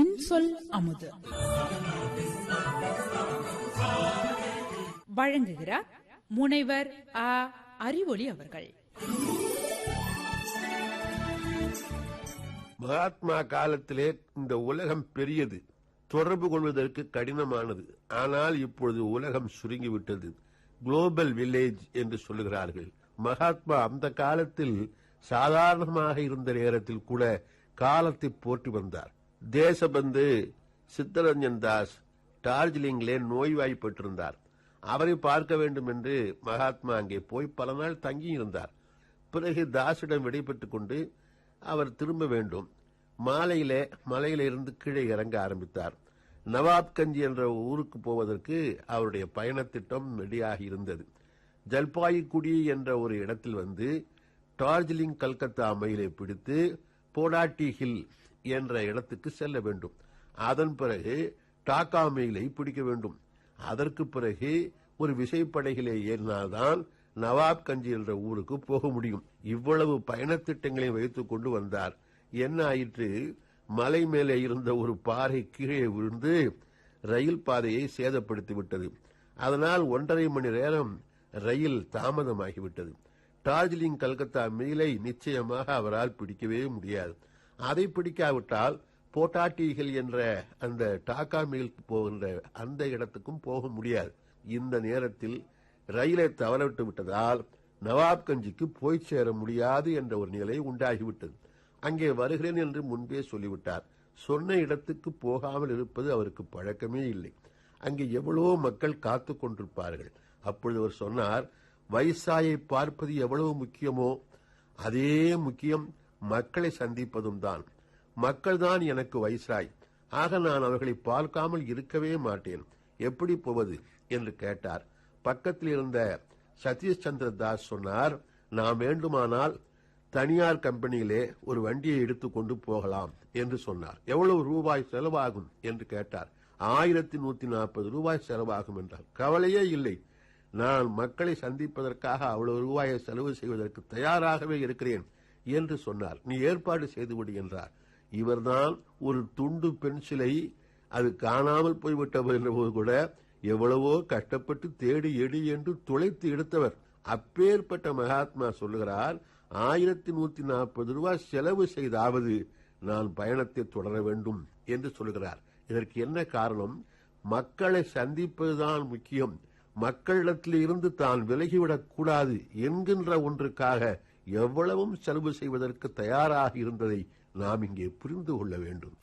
இன்சொல் அமுது. வழங்குகிறார் முனைவர் ஆ அறிவொளி அவர்கள். மகாத்மா காலத்திலே இந்த உலகம் பெரியது. தொடர்பு கொள்வதற்கு கடினமானது. ஆனால் இப்பொழுது உலகம் சுருங்கிவிட்டது. குளோபல் வில்லேஜ் என்று சொல்லுகிறார்கள். மகாத்மா அந்த காலத்தில் சாதாரணமாக இருந்த நேரத்தில் கூட காலத்தை போற்றி வந்தார். தேசபந்து சித்தரஞ்சன் தாஸ் டார்ஜிலிங்கிலே நோய்வாய்ப்பட்டிருந்தார். அவரை பார்க்க வேண்டும் என்று மகாத்மா அங்கே போய் பல நாள் தங்கியிருந்தார். பிறகு தாஸிடம் விடைபெற்றுக் கொண்டு அவர் திரும்ப வேண்டும். மாலையிலே மலையிலிருந்து கீழே இறங்க ஆரம்பித்தார். நவாப்கஞ்சி என்ற ஊருக்கு போவதற்கு அவருடைய பயணத்திட்டம் ரெடியாகி இருந்தது. ஜல்பாய்குடி என்ற ஒரு இடத்தில் வந்து டார்ஜிலிங் கல்கத்தா மயிலை பிடித்து போடாட்டி ஹில் என்ற இடத்துக்கு செல்ல வேண்டும். அதன் பிறகு டாக்கா மெயிலை பிடிக்க வேண்டும். அதற்கு பிறகு ஒரு விசைப்படைகளை ஏறினால்தான் நவாப் கஞ்சி என்ற ஊருக்கு போக முடியும். இவ்வளவு பயணத்திட்டங்களை வைத்துக் கொண்டு வந்தார். என்ன ஆயிற்று? மலை மேலே இருந்த ஒரு பாறை கீழே விழுந்து ரயில் பாதையை சேதப்படுத்தி விட்டது. அதனால் ஒன்றரை மணி நேரம் ரயில் தாமதமாகிவிட்டது. டார்ஜிலிங் கல்கத்தா மீலை நிச்சயமாக அவரால் பிடிக்கவே முடியாது. அதை பிடிக்காவிட்டால் போட்டாட்டிகள் என்ற அந்த டாக்கா மில் போகின்ற அந்த இடத்துக்கும் போக முடியாது. இந்த நேரத்தில் ரயிலை தவறவிட்டு விட்டதால் நவாப்கஞ்சிக்கு போய் சேர முடியாது என்ற ஒரு நிலை உண்டாகிவிட்டது. அங்கே வருகிறேன் என்று முன்பே சொல்லிவிட்டார். சொன்ன இடத்துக்கு போகாமல் இருப்பது அவருக்கு பழக்கமே இல்லை. அங்கே எவ்வளவோ மக்கள் காத்துக் கொண்டிருப்பார்கள். அப்பொழுது அவர் சொன்னார் வயசாயை பார்ப்பது எவ்வளவு முக்கியமோ அதே முக்கியம் மக்களை சந்திப்பதும் தான். மக்கள்தான் எனக்கு வயசாய். ஆக நான் அவர்களை பார்க்காமல் இருக்கவே மாட்டேன். எப்படி போவது? என்று கேட்டார். பக்கத்தில் இருந்த சதீஷ் சந்திர தாஸ் சொன்னார் நாம் வேண்டுமானால் தனியார் கம்பெனியிலே ஒரு வண்டியை எடுத்துக்கொண்டு போகலாம் என்று சொன்னார். எவ்வளவு ரூபாய் செலவாகும்? என்று கேட்டார். ஆயிரத்தி நூத்தி நாற்பது ரூபாய் செலவாகும் என்றார். கவலையே இல்லை. நான் மக்களை சந்திப்பதற்காக அவ்வளவு ரூபாயை செலவு செய்வதற்கு தயாராகவே இருக்கிறேன். என்று சொன்னார். நீ ஏற்பாடு செய்துவிடு என்றார். இவர்தான் ஒரு துண்டு பென்சிலை அது காணாமல் போய்விட்டவர் என்றபோது கூட எவ்வளவோ கஷ்டப்பட்டு தேடி எடி என்று துளைத்து எடுத்தவர். அப்பேற்பட்ட மகாத்மா சொல்லுகிறார் ஆயிரத்தி நூத்தி நாற்பது ரூபாய் செலவு செய்தாவது நான் பயணத்தை தொடர வேண்டும் என்று சொல்கிறார் இதற்கு என்ன காரணம்? மக்களை சந்திப்பதுதான் முக்கியம். மக்களிடத்தில் இருந்து தான் விலகிவிடக் கூடாது என்கின்ற ஒன்றுக்காக எவ்வளவும் செலவு செய்வதற்கு தயாராக இருந்ததை நாம் இங்கே புரிந்து கொள்ள வேண்டும்.